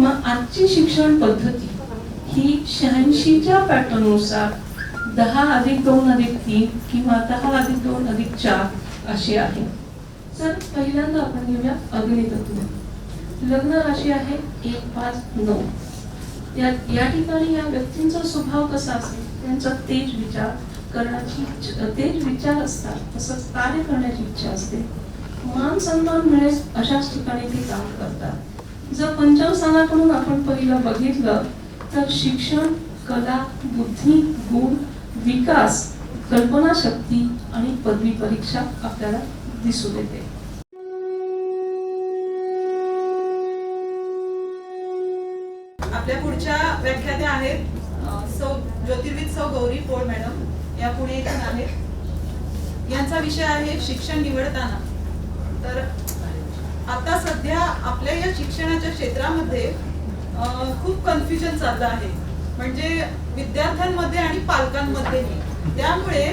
मग आजची शिक्षण पद्धती ही शहाऐंशीच्या पॅटर्ननुसार दहा अधिक दोन अधिक तीन किंवा दहा अधिक दोन अधिक चार अशी आहे. तर पहिल्यांदा आपण घेऊया अग्नितत्व लग्न राशी आहे एक पाच नऊ. या या ठिकाणी या व्यक्तींचा स्वभाव कसा असेल त्यांचा तेज विचार करण्याची तेज विचार असतात तसंच कार्य करण्याची इच्छा असते. मान सन्मान मिळेल अशाच ठिकाणी ते काम करतात. जर पंचमस्थानाकडून आपण पहिलं बघितलं तर शिक्षण कला बुद्धी गुण विकास कल्पनाशक्ती आणि पदवी परीक्षा आपल्याला दिसून येते. आपल्या पुढच्या व्याख्यात्या आहेत सौ ज्योतिर्विद सौ गौरी पोळ मॅडम. या पुणे येथून आहेत यांचा विषय आहे शिक्षण निवडताना. तर आता सध्या आपल्या या शिक्षणाच्या क्षेत्रामध्ये खूप कन्फ्युजन चाललं आहे. म्हणजे विद्यार्थ्यांमध्ये आणि पालकांमध्येही. त्यामुळे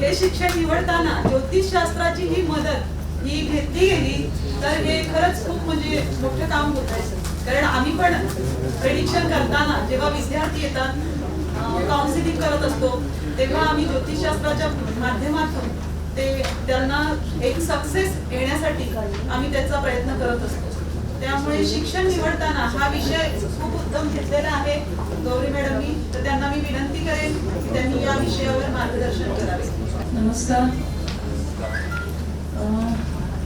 हे शिक्षण निवडताना ज्योतिषशास्त्राची ही मदत ही घेतली गेली तर हे खरंच खूप म्हणजे मोठं काम होत आहे. कारण आम्ही पण प्रेडिक्शन करताना जेव्हा विद्यार्थी येतात काउन्सिलिंग करत असतो तेव्हा आम्ही ज्योतिषशास्त्राच्या माध्यमातून ते त्यांना एक सक्सेस येण्यासाठी आम्ही त्याचा प्रयत्न करत असतो. त्यामुळे शिक्षण निवडताना हा विषय खूप उत्तम घेतलेला आहे. गौरी मॅडमनी तर त्यांना मी विनंती करेन की त्यांनी या विषयावर मार्गदर्शन करावे. नमस्कार. अं,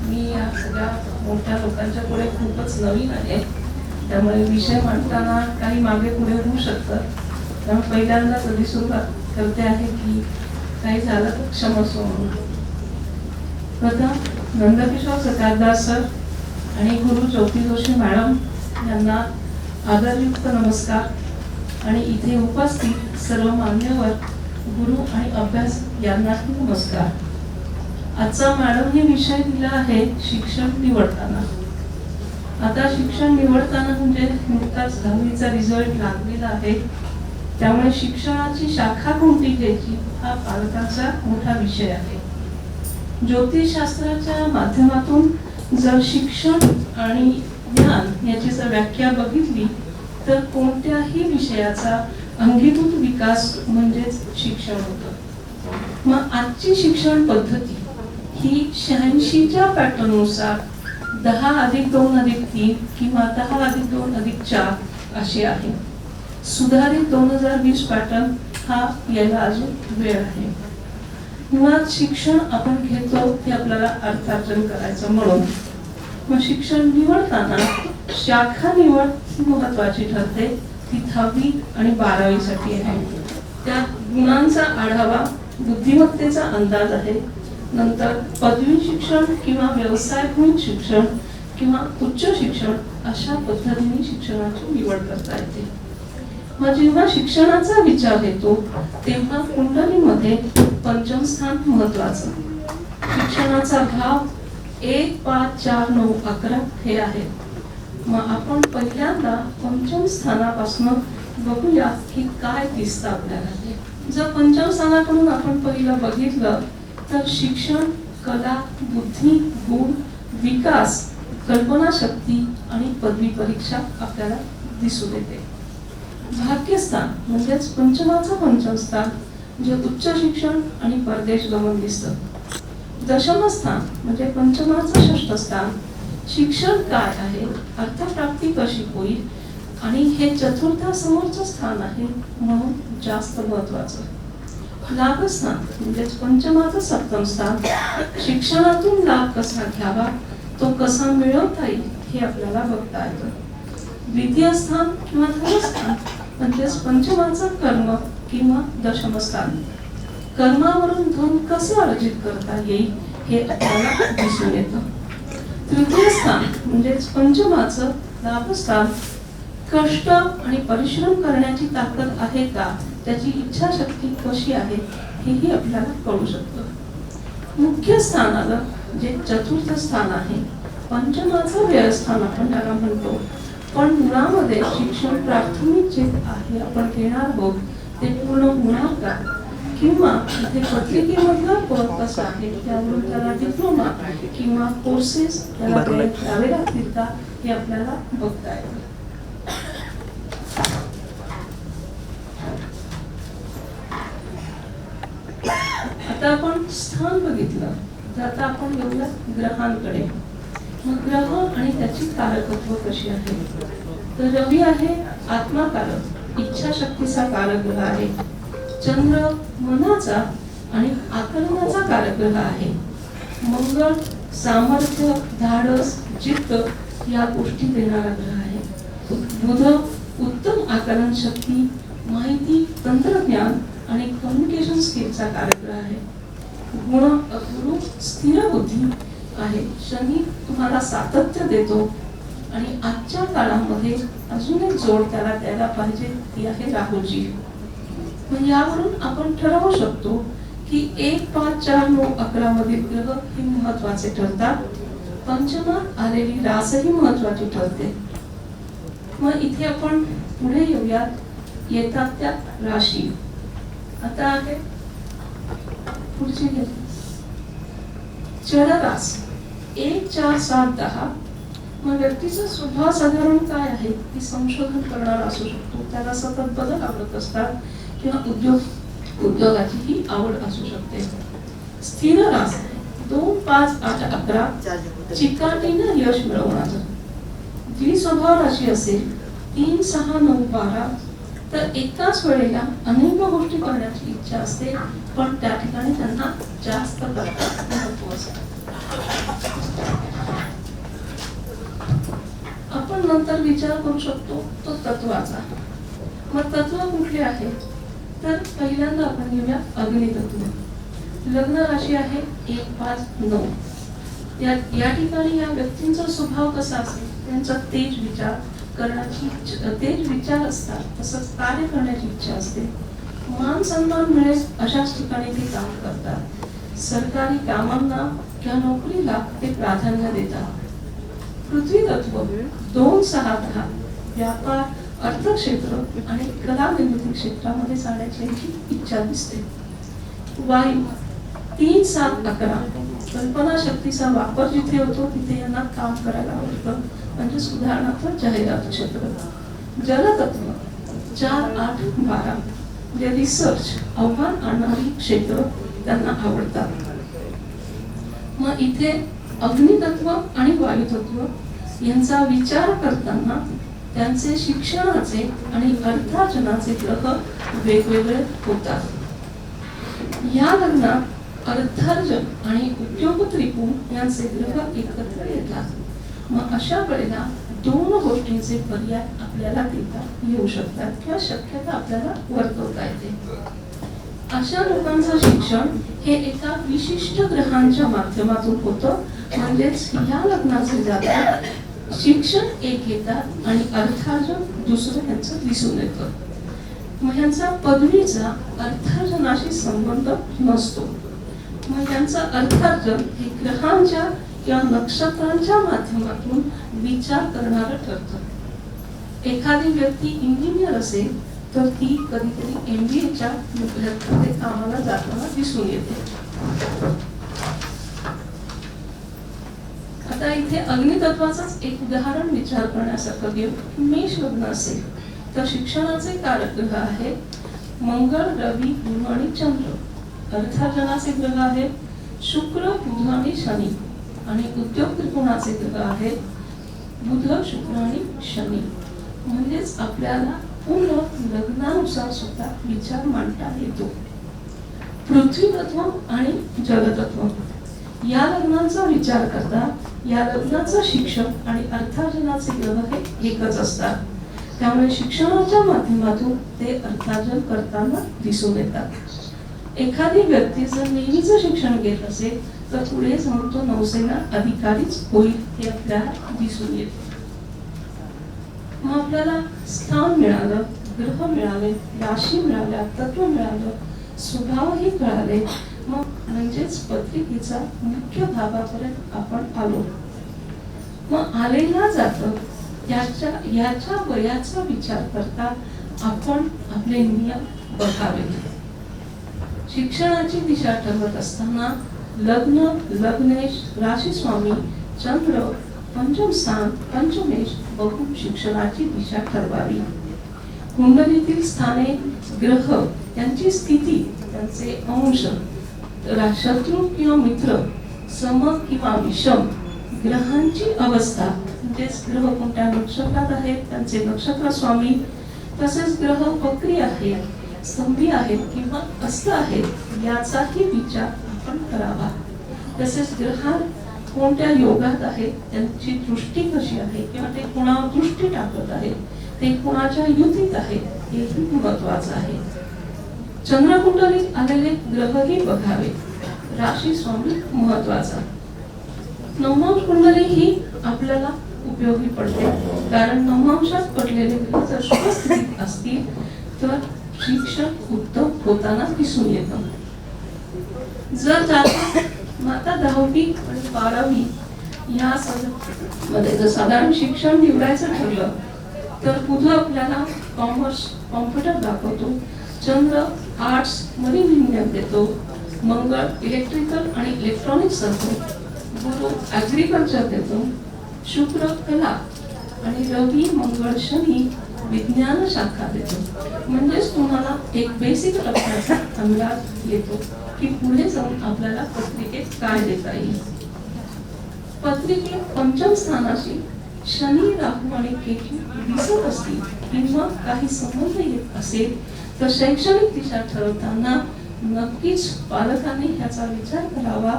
मी या सगळ्या मोठ्या लोकांच्या पुढे खूपच नवीन आहे. त्यामुळे विषय मांडताना काही मागे पुढे होऊ शकतात त्यामुळे पहिल्यांदा कधी सुरुवात करते आहे की काही झालं तर क्षमस्व म्हणून. प्रथम नंदकिशोर सकारदास सर आणि गुरु ज्योती जोशी मॅडम यांना आदरयुक्त नमस्कार. आणि इथे उपस्थित सर्व मान्यवर गुरु आणि अभ्यास यांनाही नमस्कार. आजचा मॅडमने विषय दिला आहे शिक्षण निवडताना. आता शिक्षण निवडताना म्हणजे नुकताच दहावीचा रिझल्ट लागलेला आहे. त्यामुळे शिक्षणाची शाखा कोणती घ्यायची हा पालकांचा मोठा विषय आहे. ज्योतिषशास्त्राच्या माध्यमातून जर शिक्षण आणि ज्ञान याची जर व्याख्या बघितली तर कोणत्याही विषयाचा अंगीभूत विकास म्हणजेच शिक्षण होतं. मग आजची शिक्षण पद्धती ही शहाऐंशीच्या पॅटर्ननुसार दहा अधिक दोन अधिक तीन किंवा दहा अधिक दोन अधिक चार अशी आहे. सुधारित दोन हजार वीस पॅटर्न हा यायला अजून वेळ आहे. मुळात शिक्षण आपण घेतो ते आपल्याला अर्थार्जन करायचं म्हणून. मग शिक्षण निवडताना शाखा निवड महत्वाची ठरते. ती दहावी आणि बारावीसाठी आहे. त्या गुणांचा आढावा बुद्धिमत्तेचा अंदाज आहे. नंतर पदवी शिक्षण किंवा व्यवसायभिमुख शिक्षण किंवा उच्च शिक्षण अशा पद्धतीने शिक्षणाची निवड करता येते. मग जेव्हा शिक्षणाचा विचार येतो तेव्हा कुंडलीमध्ये पंचम स्थान महत्वाचं शिक्षणाचा भाव एक पाच चार नऊ अकरा हे आहे. मग आपण पहिल्यांदा पंचम स्थानापासून बघूया की काय दिसतं आपल्याला जर पंचम स्थानाकडून आपण पहिलं बघितलं तर शिक्षण कला बुद्धी गुण विकास कल्पनाशक्ती आणि पदवी परीक्षा आपल्याला दिसून येते. भाग्यस्थान म्हणजेच पंचमाचं पंचमस्थान जे उच्च शिक्षण आणि परदेश गमन दिसतं. दशमस्थान म्हणजे पंचमाचं षष्ठ स्थान शिक्षण काय आहे? अर्थप्राप्ती कशी होईल? आणि हे चतुर्थासमोरचं स्थान आहे म्हणून जास्त महत्वाचं लाभस्थान म्हणजेच पंचमाचं सप्तम स्थान शिक्षणातून लाभ कसा घ्यावा? तो कसा मिळवता येईल हे आपल्याला बघता येतं. द्वितीय स्थान किंवा धनस्थान म्हणजेच पंचमाचं कर्म किंवा दशमस्थान. कर्मावरून धन कसं अर्जित करता येईल हे आपल्याला दिसून येतं. तृतीय स्थान म्हणजेच पंचमाचं लाभस्थान. कष्ट आणि परिश्रम करण्याची ताकद आहे का? त्याची इच्छाशक्ती कशी आहे? हेही आपल्याला कळू शकतं. मुख्य स्थान आलं जे चतुर्थ स्थान आहे पंचमाचं व्ययस्थान आपण त्याला म्हणतो पण मुळामध्ये शिक्षण प्राथमिक जे आहे आपण घेणार आहोत ते पूर्ण होणार का किंवा इथे पत्रिके मधला फरक कसा आहे त्यावरून त्याला डिप्लोमा किंवा कोर्सेस त्याला द्यावे लागतील का हे आपल्याला बघता येईल. आता आपण स्थान बघितलं. तर आता आपण येऊया ग्रहांकडे. मग ग्रह आणि त्याची कारकत्व कशी आहे? तर रवी आहे आत्माकारक इच्छाशक्तीचा कारक ग्रह आहे. चंद्र मनाचा आणि आकलनाचा कारक ग्रह आहे. मंगळ सामर्थ्य धाडस चित्त या गोष्टी देणारा ग्रह आहे. बुध उत्तम आकलन शक्ती माहिती तंत्रज्ञान आणि कम्युनिकेशन स्किलचा कार्यक्रम आहे. गुण अपूर्व स्थिर बुद्धी आहे. शनी तुम्हाला सातत्य देतो आणि आजच्या काळामध्ये अजून एक जोड त्याला द्यायला पाहिजे ती आहे राहुजी मग यावरून आपण ठरवू शकतो की एक पाच चार नऊ अकरा मधील ग्रह हे महत्त्वाचे ठरतात. पंचमात आलेली रासही महत्वाची ठरते. मग इथे आपण पुढे येऊयात. येतात त्या राशी. आता आहे पुढची चरदास चररास. एक चार सात दहा. मग व्यक्तीचा स्वभाव साधारण काय आहे? की संशोधन करणारा असू शकतो. त्याला सतत बदल आवडत असतात किंवा उद्योग उद्योगाची ही आवड असू शकते. स्थिर रास. दोन पाच आठ अकरा. चिकाटीनं यश मिळवणार. जी स्वभाव राशी असेल तीन सहा नऊ बारा. तर एकाच वेळेला अनेक गोष्टी करण्याची इच्छा असते पण त्या ठिकाणी त्यांना जास्त महत्त्व आपण नंतर विचार करू शकतो तो तत्वाचा. मग तत्व कुठले आहे? तर पहिल्यांदा आपण घेऊया अग्नितत्व लग्न राशी आहे एक पाच नऊ. या या ठिकाणी या व्यक्तींचा स्वभाव कसा असेल त्यांचा तेज विचार करण्याची इच्छ- विचार असतात. तसंच कार्य करण्याची इच्छा असते. मान सन्मान मिळेल अशाच ठिकाणी ते काम करतात. सरकारी कामांना किंवा नोकरीला ते प्राधान्य देतात. पृथ्वी तत्व दोन सहा दहा व्यापार अर्थक्षेत्र आणि कला निर्मिती क्षेत्रामध्ये जाण्याची इच्छा दिसते. वायू तीन सात अकरा कल्पना शक्तीचा वापर जिथे होतो तिथे यांना काम करायला आवडतं. म्हणजे उदाहरणार्थ जाहिरात क्षेत्र. जलतत्व चार आठ बारा. म्हणजे जे रिसर्च आव्हान आणणारी क्षेत्र त्यांना आवडतात. मग इथे अग्नितत्व आणि वायुतत्व यांचा विचार करताना त्यांचे शिक्षणाचे आणि अर्थार्जनाचे ग्रह वेगवेगळे होतात. या लग्नात अर्थार्जन आणि उद्योग त्रिकोण यांचे ग्रह एकत्र येतात. मग अशा वेळेला दोन गोष्टींचे पर्याय आपल्याला देता येऊ शकतात किंवा शक्यता आपल्याला वर्तवता येते. अशा लोकांचं शिक्षण हे एका विशिष्ट ग्रहांच्या माध्यमातून होतं. म्हणजेच या लग्नाचे जातात शिक्षण एक येतात आणि अर्थार्जन दुसरं त्यांचं दिसून येतं. मग यांचा पदवीचा अर्थार्जनाशी संबंध नसतो. मग यांचं अर्थार्जन हे ग्रहांच्या किंवा नक्षत्रांच्या माध्यमातून विचार करणारं ठरतं. एखादी व्यक्ती इंजिनियर असेल तर ती कधीतरी एम बी एच्या मध्ये कामाला जाताना दिसून येते. आता इथे अग्नितत्वाचंच एक उदाहरण विचार करण्यासारखं घेऊ मेष लग्न असेल तर शिक्षणाचे कारक ग्रह आहे मंगळ रवी गुरु आणि चंद्र अर्थार्जनाचे ग्रह आहेत शुक्र बुध आणि शनी. आणि उद्योग त्रिकोणाचे ग्रह आहेत. बुध शुक्र आणि शनी. म्हणजेच आपल्याला पूर्ण लग्नानुसार सुद्धा विचार मांडता येतो. पृथ्वी तत्व आणि जगतत्व. या लग्नांचा विचार करता या लग्नाचा शिक्षक आणि अर्थार्जनाचे ग्रह हे एकच असतात. त्यामुळे शिक्षणाच्या माध्यमातून ते अर्थार्जन करताना दिसून येतात. एखादी व्यक्ती जर नेहमीच शिक्षण घेत असेल तर पुढे जाऊन तो नौसेना अधिकारीच होईल हे आपल्याला दिसून येते मग आपल्याला स्थान मिळालं ग्रह मिळाले राशी मिळाल्या तत्व मिळालं स्वभावही कळाले मग म्हणजेच पत्रिकेचा मुख्य भागापर्यंत आपण आलो. मग आलेला जात याच्या याच्या वयाचा विचार करता आपण आपले नियम बघावे. शिक्षणाची दिशा ठरवत असताना लग्न लग्नेश राशी स्वामी चंद्र पंचम स्थान पंचमेश बघून शिक्षणाची दिशा ठरवावी. कुंडलीतील स्थाने ग्रह यांची स्थिती त्यांचे अंश शत्रू किंवा मित्र सम किंवा विषम ग्रहांची अवस्था म्हणजेच ग्रह कोणत्या नक्षत्रात आहेत त्यांचे नक्षत्र स्वामी तसेच ग्रह वक्री आहेत स्तंभी आहेत किंवा अस्त आहेत याचाही विचार आपण करावा. तसेच ग्रहात कोणत्या योगात आहेत त्यांची दृष्टी कशी आहे किंवा ते कुणावर दृष्टी टाकत आहेत ते कुणाच्या युतीत आहेत हेही महत्वाचं आहे. चंद्रकुंडलीत आलेले ग्रहही बघावे. राशी स्वामी महत्त्वाचा नवमांश कुंडली ही आपल्याला उपयोगी पडते. कारण नवमांशात पडलेले ग्रह जर शुभ असतील तर शिक्षण उत्तम होताना दिसून येतं. जर जातो माता दहावी आणि बारावी या मध्ये जर साधारण शिक्षण निवडायचं ठरलं तर पुढं आपल्याला कॉमर्स कॉम्प्युटर दाखवतो. चंद्र आर्ट्स मरीन विज्ञान देतो. मंगळ इलेक्ट्रिकल आणि इलेक्ट्रॉनिक्स देतो गुरु ॲग्रिकल्चर देतो. शुक्र कला. आणि रवी मंगळ शनी विज्ञान शाखा देतो. म्हणजेच तुम्हाला एक बेसिक प्रकारचा अंदाज येतो की पुढे जाऊन आपल्याला पत्रिकेत काय देता येईल. पत्रिकेत पंचम स्थानाशी शनी राहू आणि केतू दिसत असतील किंवा काही संबंध येत असेल तर शैक्षणिक दिशा ठरवताना नक्कीच पालकांनी ह्याचा विचार करावा.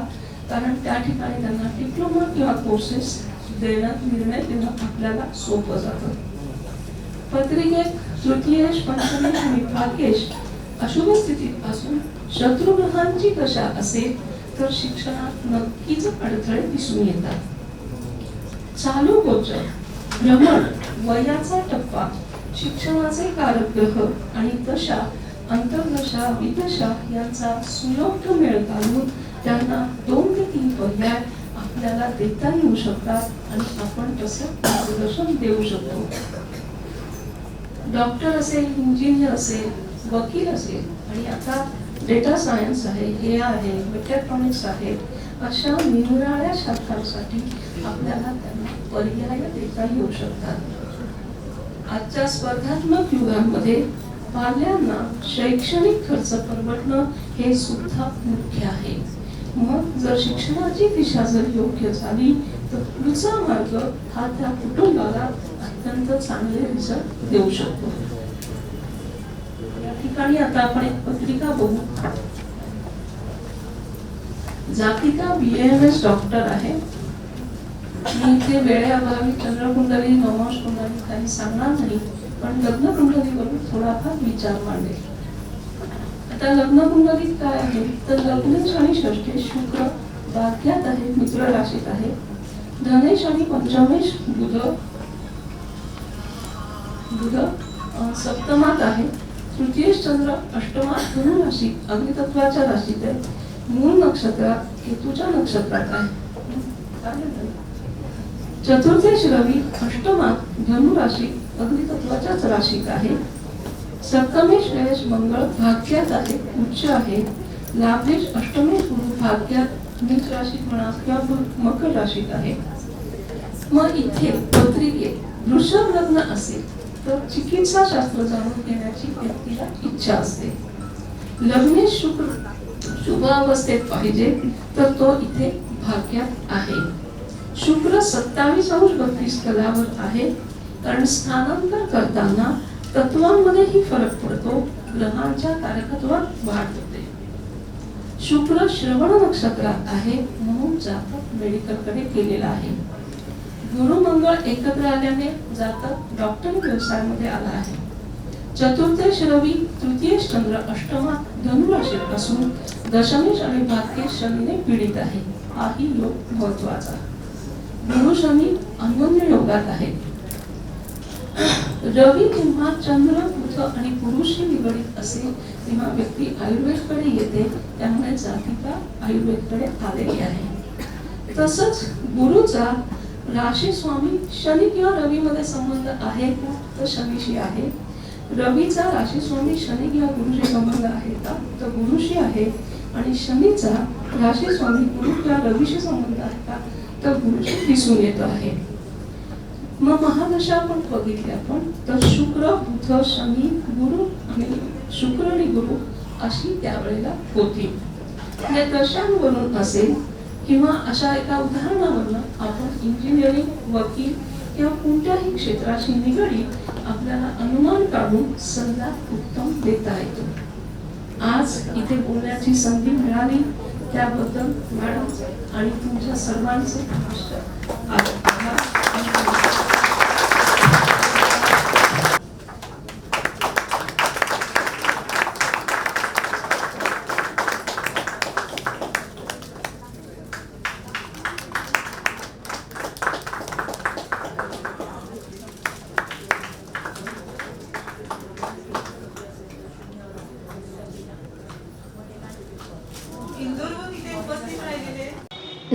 कारण त्या ठिकाणी त्यांना डिप्लोमा किंवा कोर्सेस देण्यात निर्णय देणं आपल्याला सोपं जातं. पत्रिकेत तृतीयेश पंचमेश आणि भाग्येश अशुभ स्थितीत असून शत्रुग्रहांची दशा असेल तर शिक्षणात नक्कीच अडथळे दिसून येतात. चालू गोचर भ्रमण वयाचा टप्पा शिक्षणाचे कारक ग्रह आणि दशा अंतर्दशा विदशा यांचा सुयोग्य मेळ घालून त्यांना दोन ते तीन पर्याय आपल्याला देता येऊ शकतात आणि आपण तसं मार्गदर्शन देऊ शकतो. डॉक्टर असेल इंजिनियर असेल वकील असेल आणि आता डेटा सायन्स आहे हे आहे मेकॅट्रॉनिक्स आहे अशा निरनिराळ्या शाखांसाठी आपल्याला त्यांना पर्याय देता येऊ शकतात. आजच्या स्पर्धात्मक युगांमध्ये पाल्यांना शैक्षणिक खर्च परवडणं हे सुद्धा मुख्य आहे. मग जर शिक्षणाची दिशा जर योग्य झाली तर पुढचा मार्ग हा त्या कुटुंबाला अत्यंत चांगले रिझल्ट देऊ शकतो. या ठिकाणी आता आपण एक पत्रिका बघू. जातिका बी एम एस डॉक्टर आहे. मी इथे वेळेअभावी चंद्रकुंडली नमोश कुंडली काही सांगणार नाही पण लग्न कुंडलीवरून थोडाफार विचार मांडेल. आता लग्न कुंडलीत काय आहे? तर लग्नेश आणि षष्ठे शुक्र भाग्यात आहे मित्र राशीत आहे. धनेश आणि पंचमेश बुध बुध सप्तमात आहे. तृतीय चंद्र अष्टमात धनु राशी अग्नितत्वाच्या राशीत आहे. मूळ नक्षत्रात केतूच्या नक्षत्रात आहे. चतुर्थेश रवी अष्टमात धनु राशी अग्नितत्वाच्याच राशीत आहे. सप्तमेश गणेश मंगळ भाग्यात आहे उच्च आहे. लाभेश अष्टमेश गुरु भाग्यात मीच राशीत म्हणा किंवा मकर राशीत आहे. मग इथे पत्रिकेत वृषभ लग्न असेल. तर चिकित्सा शास्त्र जाणून घेण्याची व्यक्तीला इच्छा असते. लग्ने शुक्र शुभ अवस्थेत पाहिजे तर तो इथे भाग्यात आहे. शुक्र सत्तावीस अंश बत्तीस कलावर आहे. कारण स्थानांतर करताना तत्वांमध्येही फरक पडतो ग्रहांच्या कारकत्वात वाढ होते. शुक्र श्रवण नक्षत्रात आहे म्हणून जातक मेडिकलकडे केलेला आहे. गुरु मंगळ एकत्र आल्याने जातक डॉक्टरी व्यवसायामध्ये आला आहे. चतुर्थेश रवी तृतीय चंद्र अष्टमा धनुराशीत असून दशमेश आणि भाग्येश शनीने पीडित आहे. हाही योग महत्त्वाचा गुरु शनी अन्योन्य योगात आहे. रवी जेव्हा चंद्र बुध आणि पुरुषशी निगडीत असेल तेव्हा व्यक्ती आयुर्वेदकडे येते त्यामुळे जातिका आयुर्वेदकडे आलेली आहे. तसंच गुरुचा राशी स्वामी शनी किंवा रवी मध्ये संबंध आहे का? तर शनीशी आहे. रवीचा राशी स्वामी शनी किंवा गुरुशी संबंध आहे का? तर गुरुशी आहे. आणि शनीचा राशी स्वामी गुरु किंवा रवीशी संबंध आहे का? तर गुरुशी दिसून येत आहे. मग महादशा आपण बघितली आपण. तर शुक्र बुध शनी गुरु आणि शुक्र आणि गुरु अशी त्यावेळेला होती. दशांवरून असेल किंवा अशा एका उदाहरणावरनं आपण इंजिनिअरिंग वकील किंवा कोणत्याही क्षेत्राशी निगडीत आपल्याला अनुमान काढून सल्ला उत्तम देता येतो. आज इथे बोलण्याची संधी मिळाली त्याबद्दल मॅडम आणि तुमच्या सर्वांचे आभार आणि धन्यवाद. इंदोरहून इथे उपस्थित राहिलेले